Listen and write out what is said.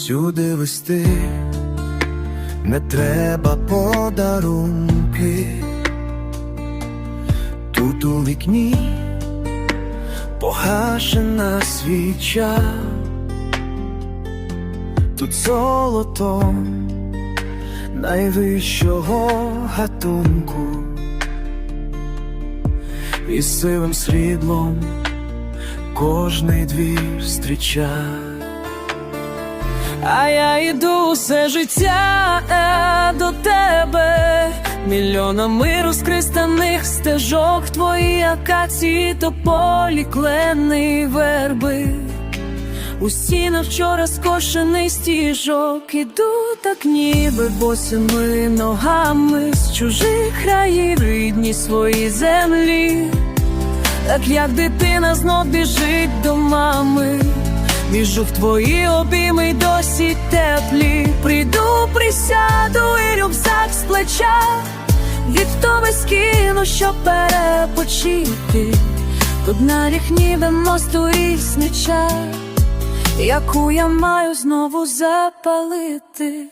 сюди вести, не треба подарунки. Тут у вікні погашена свіча, тут золото найвищого гатунку, і сивим сріблом кожний двір зустрічає. А я йду все життя е, до тебе, мільйонами розкристаних стежок, твої акації, тополі, клени, верби. У стінах вчора скошений стіжок, іду так ніби босими ногами з чужих країв рідні свої землі, так як дитина знов біжить до мами. Біжу в твої обійми досі теплі. Прийду, присяду і рюкзак з плеча. Від втоми скину, щоб перепочити. Тут на ріхні мосту ріснича, яку я маю знову запалити.